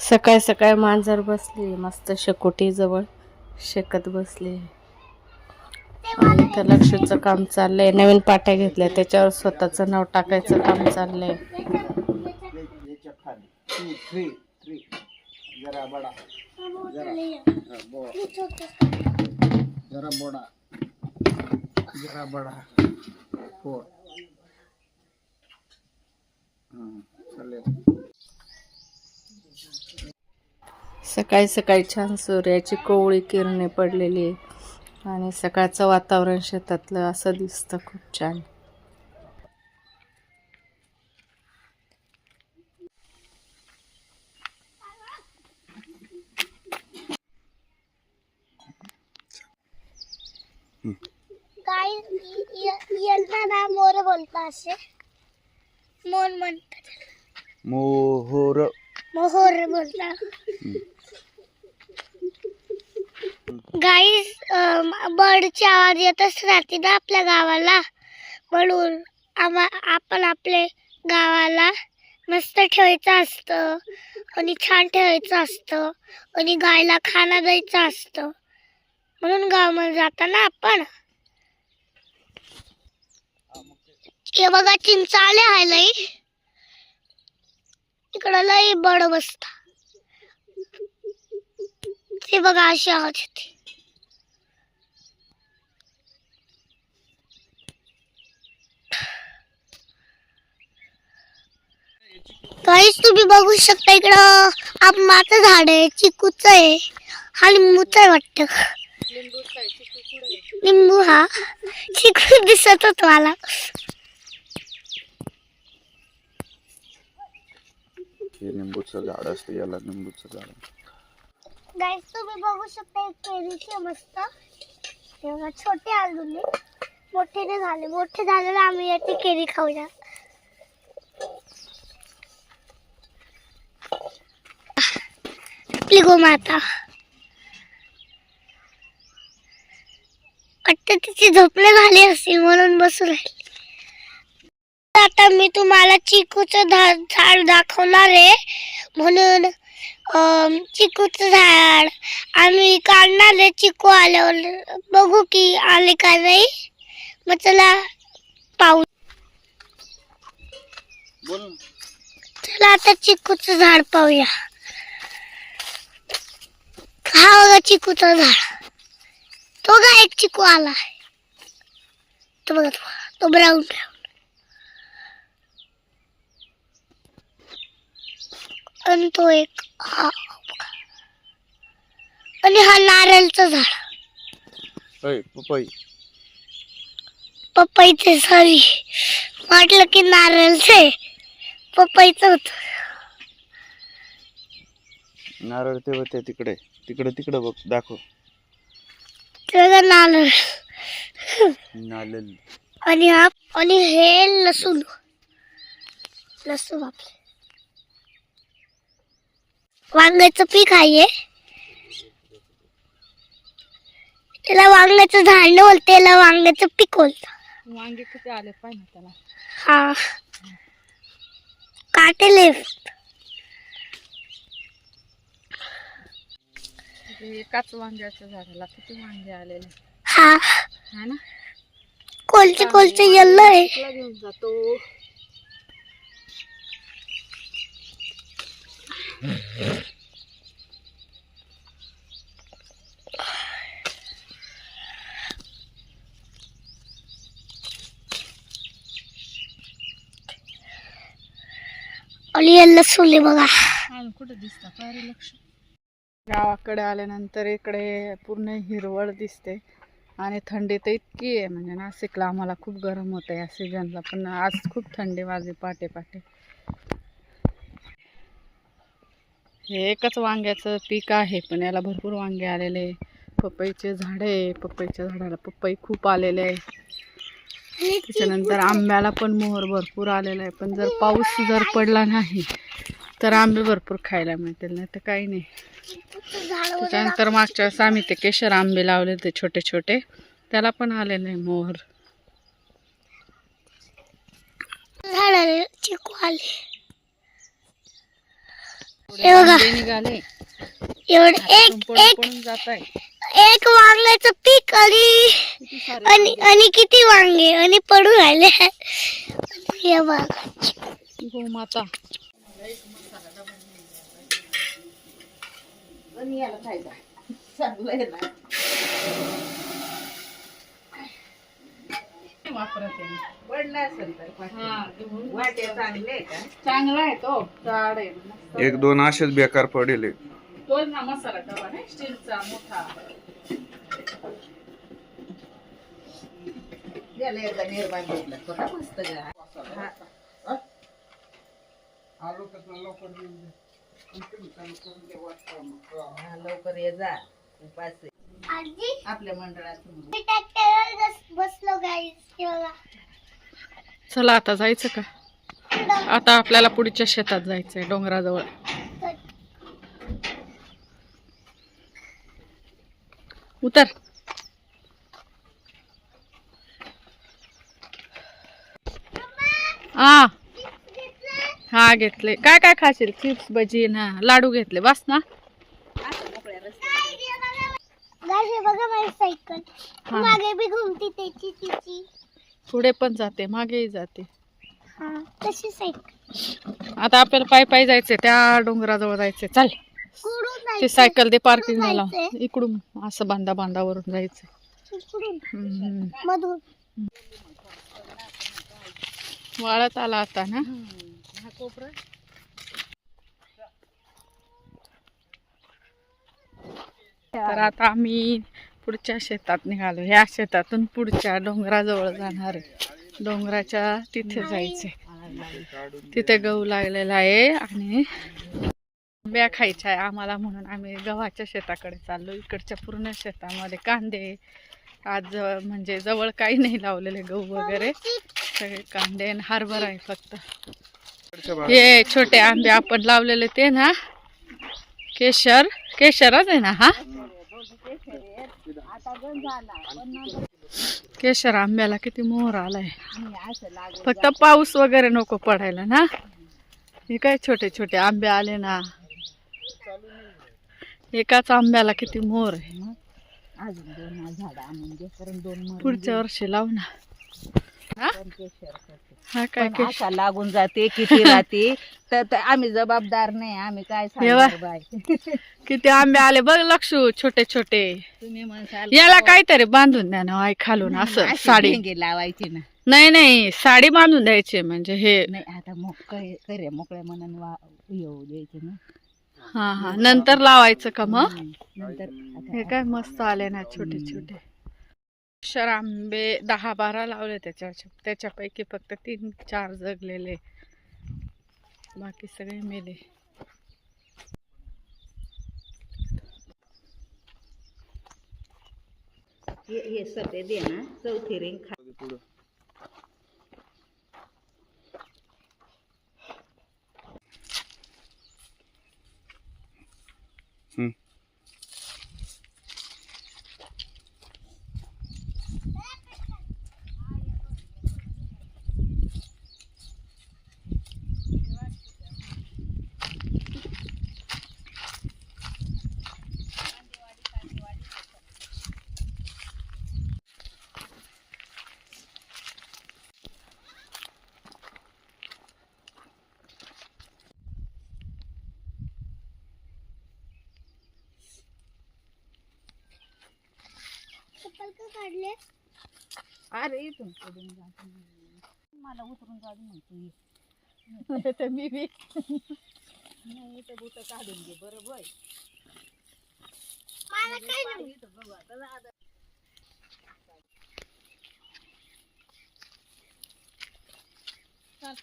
सकाळी सकाळी मांजर बसली मस्त शेकोटीजवळ शेकत बसली. आणि इथं लक्षचं काम चाललंय. नवीन पाट्या घेतल्या त्याच्यावर स्वतःचं नाव टाकायचं काम चाललंय. याच्या जरा बडा जरा बडा जरा बडा चालेल. सकाळी सकाळी छान सूर्याची कोवळी किरणे पडलेली आहे आणि सकाळचं वातावरण शेतातलं असं दिसतं खूप छान. ना मोर बोलता असे. मोर म्हणतात. मोहोर मोहोर बोलता. गाईस बर्डचे आवाज येतच राहते ना आपल्या गावाला. म्हणून आम्हा आपण आपले गावाला मस्त ठेवायचं असतं. आणि छान ठेवायचं असतं. आणि गायला खाना द्यायचं असतं. म्हणून गावामध्ये जाताना आपण हे बघा चिमचा आले आहे इकडं लई बड बसता. ते बघा अशी आवाज येते. काहीच तुम्ही बघू शकता इकडं. आंबाचं झाड आहे चिकूच आहे. हा लिंबूच आहे वाटतं लिंबू हा. चिकू दिसत होत मला. हे लिंबूचं झाड असतं याला लिंबूचं झाड गाईस तुम्ही बघू शकता एक केळीचे मस्त. हे छोटे अजून मोठे नाही झाले. मोठे झालेले आम्ही याची केळी खाऊया. आपली गोमाता वाटतं तिची झोपले झाली असेल म्हणून बसू राहिली. आता मी तुम्हाला चिकूचं झाड दाखवणार आहे. म्हणून चिकूचं झाड आम्ही काढणार आहे. चिकू आल्यावर बघू की आले का नाही. मग चला ना. चला आता चिकूचं झाड पाहूया. हा बघा चिकूचं झाड. तो का एक चिकू आला तो बघा तो तो ब्राऊन ब्राऊन आणि तो एक हा. आणि हा नारळचं झाड. अय पपई. पपईचे सॉरी म्हटलं की नारळचे. पपईचं होत. नारळ ते होते तिकडे. तिकडे तिकडे बघ दाखव. त्याचा नारळ. नालेल आणि हा आणि हे लसूण. लसूण आपले. वांग्याचं पीक आहे. त्याला वांग्याचं झाड बोलते त्याला वांग्याचं पीक बोलत वांगे किती आले पाहिजे त्याला. हा. काटेले एकाच वांग्याच्या झाडाला किती वांगे आलेले? हा. हा ना? कोलचे कोलचे येल्लो आहे. घेऊन जातो? लसूण आहे बघा. कुठं लक्ष. गावाकडे आल्यानंतर इकडे पूर्ण हिरवळ दिसते. आणि थंडी तर इतकी आहे म्हणजे नाशिकला आम्हाला खूप गरम होतं या सीझनला पण आज खूप थंडी वाजली पाटे पाटे हे एकच वांग्याचं पीक आहे पण याला भरपूर वांगे आलेले आहे. पपईचे झाड आहे पपईच्या झाडाला पपई खूप आलेले आहे त्याच्यानंतर आंब्याला पण मोहर भरपूर आलेला आहे पण जर पाऊस जर पडला नाही तर आंबे भरपूर खायला मिळतील नाही तर काही नाही. त्याच्यानंतर मागच्या वेळेस आम्ही ते केशर आंबे लावले होते छोटे छोटे त्याला पण आलेले आहे मोहर. झाडाला चिकू आले. निघाले. एवढं एक पडून एक पडून जात आहे एक वांग्याचं पीक आणि आणि आणि किती वांगे? आणि पडू राहिले. हे बघ गोमाता. वापरत आहे. पडला असेल तर पाठी. वाटे चांगले आहे का? चांगला आहे तो. जाड आहे. मस्त. एक दोन असेच बेकार पडेल तोच ना मसाला डबा नाही स्टीलचा मोठा. एकदा निर्माण घेतला. छोटा मस्त गा. हा. हा, लवकर ये जा. उपास आहे. आजी. आपल्या मंडळातून. बसलो गाईस चला आता जायचं का? आता आपल्याला पुढच्या शेतात जायचंय डोंगराजवळ. उतर. हा हा घेतले. काय काय खाशील? चिप्स भजी ना लाडू घेतले. बस ना. हे बघा माझी सायकल. हा. मागे बी घुमती त्याची तिची. पुढे पण जाते मागेही जाते. हा तशी सायकल. आता आपल्याला पायी पायी जायचंय त्या डोंगराजवळ जायचंय. चल. ते जायचं? सायकल दे पार्किंग जायचंय? इकडून असं बांधा बांधावरून जायचंय. इकडून? हम्म. मधून. वाळत आला आता ना? हा कोपरा. तर आता आम्ही पुढच्या शेतात निघालो. ह्या शेतातून पुढच्या डोंगराजवळ जाणार आहे. डोंगराच्या तिथे जायचंय. तिथे गहू लागलेला आहे आणि आंब्या खायच्या आहे आम्हाला म्हणून. आम्ही गव्हाच्या शेताकडे चाललो. इकडच्या पूर्ण शेतामध्ये कांदे आज म्हणजे जवळ काही नाही लावलेले गहू वगैरे. सगळे कांदे आणि हरभरा आहे फक्त. हे छोटे आंबे आपण लावलेले ते ना केशर केशरच आहे ना हा? केशर आंब्याला किती मोहर आलाय. फक्त पाऊस वगैरे नको पडायला ना? हे काय छोटे छोटे आंबे आले ना? एकाच आंब्याला किती मोहर आहे पुढच्या वर्षी लावू ना. हा? हा काय पण अशा लागून जाते किती राहते. तर तर आम्ही जबाबदार नाही आम्ही काय येवा. सांगणार बाय किती आंबे आले बघ लक्षू छोटे छोटे. तुम्ही म्हणसाल याला काहीतरी बांधून द्या ना आई खालून असं अशी साडी. भेंगे लावायची ना. नाही नाही साडी बांधून द्यायची म्हणजे हे. नाही आता मोकळे करे मोकळ्या मनाने वा येऊ द्यायचे ना. हा हा नंतर लावायचं का मग? हम्म. नंतर हे आता काय मस्त आले ना छोटे छोटे. अक्षर आंबे दहा बारा लावले त्याच्या त्याच्यापैकी फक्त तीन चार जगलेले. बाकी सगळे मेले. हे हे सफेद आहे ना. चौथी रिंग खा. काढले. अरे इथून पडून जातो मला उतरून जाऊ म्हणतो. मी बी नाही इथं बुट काढून घे बरोबर? बय चाल.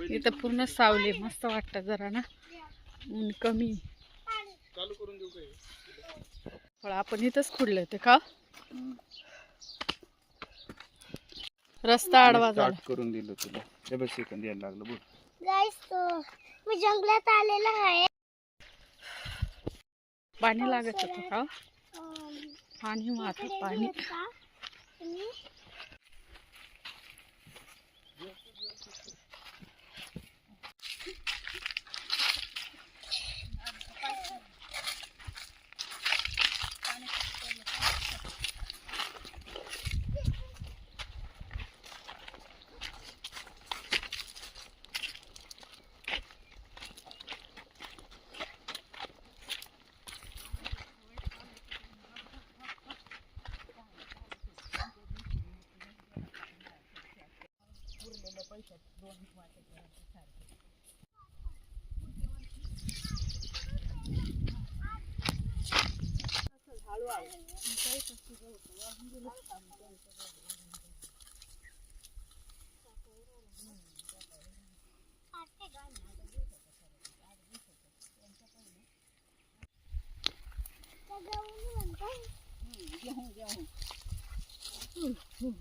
इथं पूर्ण सावली मस्त वाटतं जरा ना. ऊन कमी. फळ आपण इथंच खुडले होते का? रस्ता आडवा झाला. स्टार्ट करून दिलं तुला. हे सेकंद यायला लागलं गाईस मी जंगलात आलेला आहे. पाणी लागत होतं का? पाणी वाहत पाणी. Hmm.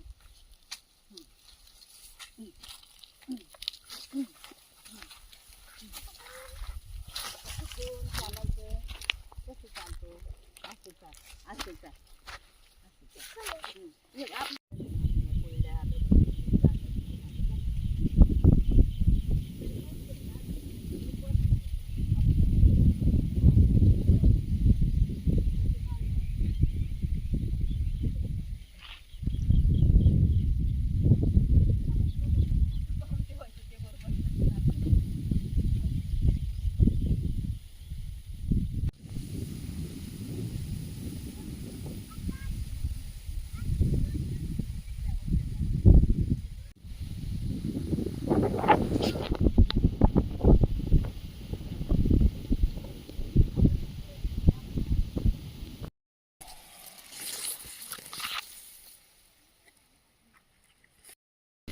असं चाल असं चाल असं चाल.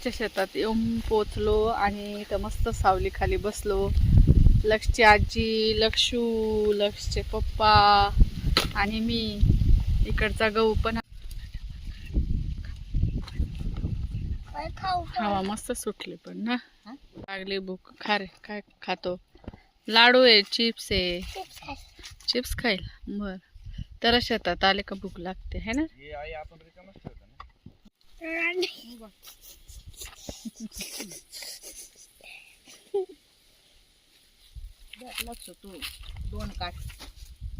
च्या शेतात येऊन पोचलो आणि इथं मस्त सावली खाली बसलो. लक्षची आजी लक्षू लक्षचे पप्पा आणि मी. इकडचा गहू पण काय खाऊ पण? हवा मस्त सुटली पण ना. लागली भूक. खा रे काय खातो? लाडू आहे चिप्स आहे. चिप्स खाईल बर. तर शेतात आले का भूक लागते है ना? लक्ष तू. दोन काठ.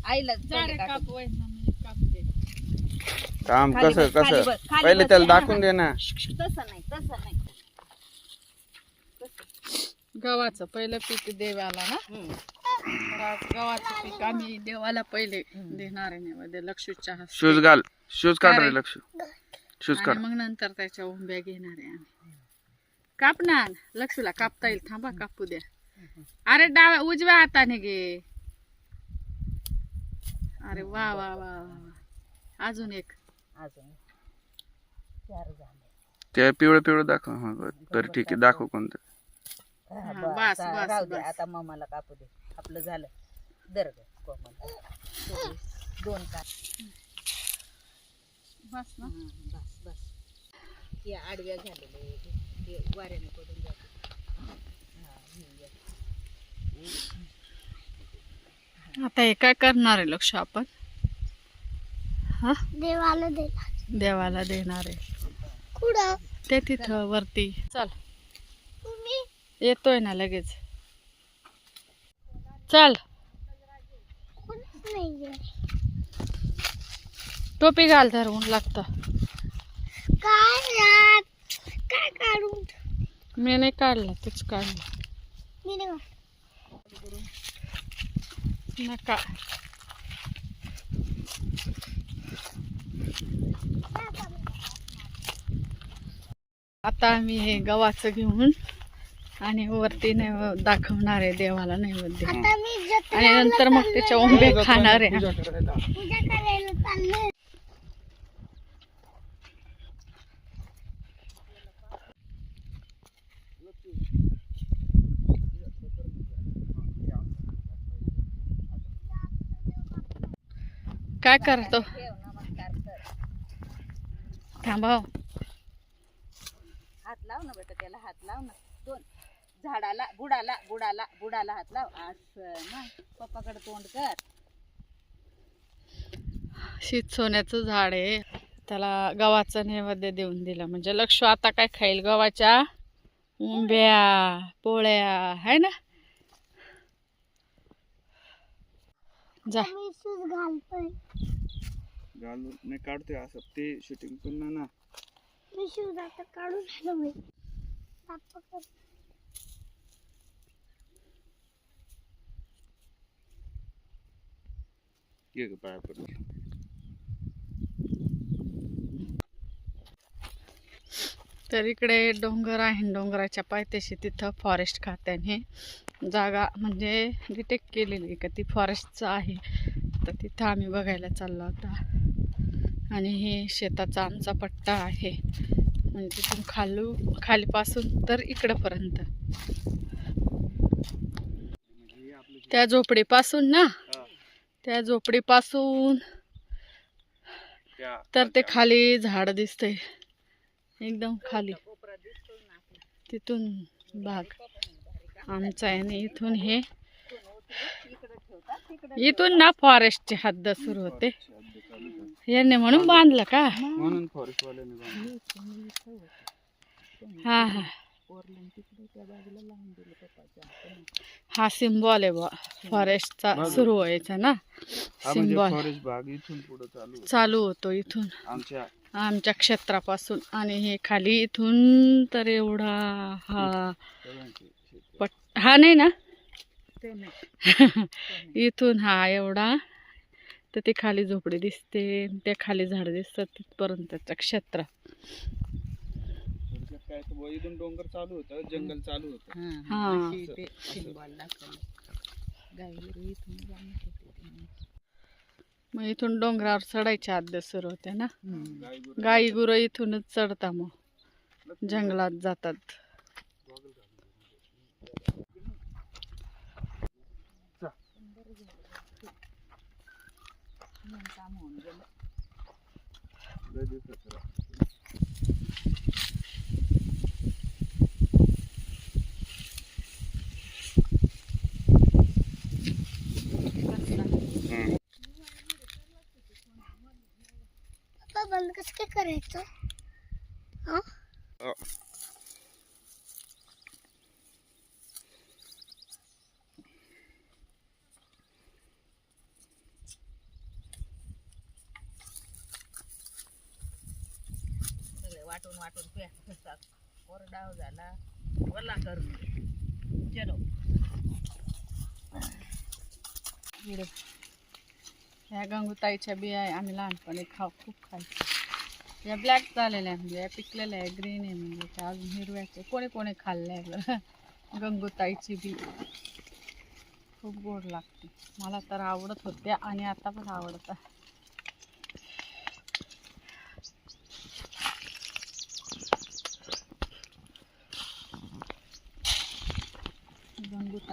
आईला. काम खाली कसं बस, खाली कसं? बस, खाली पहिले बस. त्याला दाखवून दे ना. तसं नाही तसं नाही. गव्हाचं पहिलं पीक देवाला ना? हम्म. तर आज गव्हाचं पीक आम्ही देवाला पहिले देणार आहे नैवेद्य लक्षूच्या हस्ते. शूज घाल शूज काढ? रे लक्ष. शूज आणि काढ. मग नंतर त्याच्या उंब्या घेणार आहे आम्ही. कापणार. लक्षूला कापता येईल. थांबा कापू द्या. अरे डाव्या उजव्या हाताने घे. अरे वा वा वा वा. अजून एक. अजून चार झाले. ते पिवळं पिवळं दाखव. हा बरं. बरं ठीक आहे. दाखव. कोणतं. हा, हा, बस, बस, बस, राहू दे. बस. आता मम्माला कापू दे. आपलं झालं. दर ग कोमल. दोघी, दोन काठ बस ना. बस बस. हे आडव्या झालेले हे वाऱ्याने पडून जाते. आता हे काय करणार आहे लक्ष आपण? हा? देवाला दिला देवाला देणार आहे. कुठं? ते तिथं वरती. चल. येतोय ना लगेच. चल. टोपी घाल धरून लागतं. काय काय काढून मी नाही काढला तूच काढला. मी नाही नका. आता आम्ही हे गव्हाचं घेऊन आणि वरती नैव दाखवणार आहे देवाला नैवेद्य. आता मी आणि नंतर मग त्याच्या उंबे खाणार आहे. पूजा करायला चाललोय. काय करतो? ठेव नमस्कार कर थांबा हात लाव ना बेटा त्याला हात लाव ना. दोन. झाडाला बुडाला बुडाला बुडाला हात लाव. असं ना. पप्पाकडे तोंड कर. शीत सोन्याचं झाड आहे. त्याला गव्हाचं नैवेद्य देऊन दिलं. म्हणजे लक्ष आता काय खाईल गव्हाच्या? उंब्या पोळ्या. आहे ना? जा. घालून नाही काढतोय असं. ते शूटिंग पुन्हा ना मी शूज आता काढून आलो मी ये ग पाया पडून तर इकडे डोंगर आहे डोंगराच्या पायथ्याशी तिथं फॉरेस्ट खात्याने जागा म्हणजे डिटेक्ट केलेली आहे का? ती फॉरेस्टचं आहे. तर तिथं आम्ही बघायला चाललो होता आणि हे शेताचा आमचा पट्टा आहे. म्हणजे तिथून खालू खालीपासून तर इकडंपर्यंत. त्या झोपडीपासून ना? त्या झोपडीपासून तर ते खाली झाड दिसतंय. एकदम खाली. तिथून भाग. आमचा आहे आणि इथून हे. इथून ना फॉरेस्टची हद्द सुरू होते. यांनी म्हणून बांधलं का? म्हणून फॉरेस्ट वाल्याने. हा हा. हा सिम्बॉल आहे बा फॉरेस्टचा. सुरू व्हायचा ना. हा म्हणजे सिम्बॉल. फॉरेस्ट भाग इथून पुढे चालू होता. चालू होतो इथून. आमच्या आमच्या क्षेत्रापासून. आणि हे खाली इथून तर एवढा हा. पट हा नाही ना? ते नाही. इथून हा एवढा तर ते खाली झोपडी दिसते त्या खाली झाड दिसतात तिथपर्यंतचं क्षेत्र थोडक्यात काय तर बुवा इथून डोंगर चालू होतं जंगल चालू होतं. हा. मग इथून डोंगरावर चढायच्या आद्य सुरू होते ना? गाई गुरं इथूनच चढता मग. जंगलात जातात म्हणून काम होऊन गेलं लय दिवसाचं राहतं. हम्म. पप्पा बंद कसं काय करायचं? हा वाटून वाटून फसतात कोरडाव हो झाला. वल्ला करून चलो. ह्या गंगूताईच्या बिया आम्ही लहानपणी खाऊ खूप खायचो. या ब्लॅक झालेल्या आहे म्हणजे या पिकलेल्या आहे ग्रीन आहे म्हणजे. त्या अजून हिरव्याचे. कोणी कोणी खाल्ल्या आहे बरं. गंगूताईची बी. खूप गोड लागते. मला तर आवडत होत्या आणि आता पण आवडतात.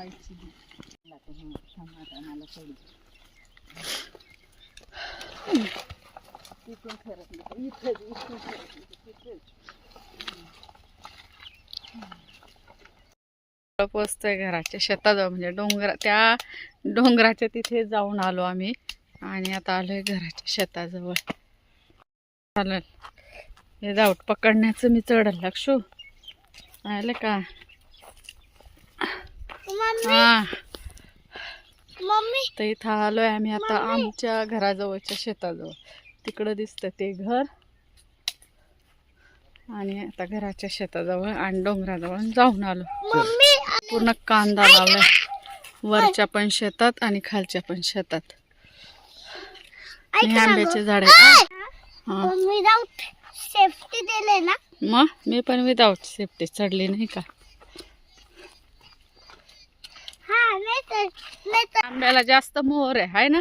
गंगूताईची मला सोडून तिथून इथून पोचतोय घराच्या शेताजवळ म्हणजे डोंगर त्या डोंगराच्या तिथे जाऊन आलो आम्ही. आणि आता आलोय घराच्या शेताजवळ. चालेल. हे जाऊट पकडण्याचं मी चढल लक्षू. आलं का? हा. मम्मी. तर इथं आलोय आम्ही आता आमच्या घराजवळच्या शेताजवळ. तिकडं दिसतं ते घर. आणि आता घराच्या शेताजवळ आणि डोंगराजवळ जाऊन आलो. पूर्ण कांदा लावलाय. वरच्या पण शेतात आणि खालच्या पण शेतात. आंब्याचे. झाड आहे हा. विदाउट सेफ्टी दिले ना? मग? मी पण विदाऊट सेफ्टी चढली नाही का हा नाही तर नाही तर आंब्याला जास्त मोहर आहे हाय ना?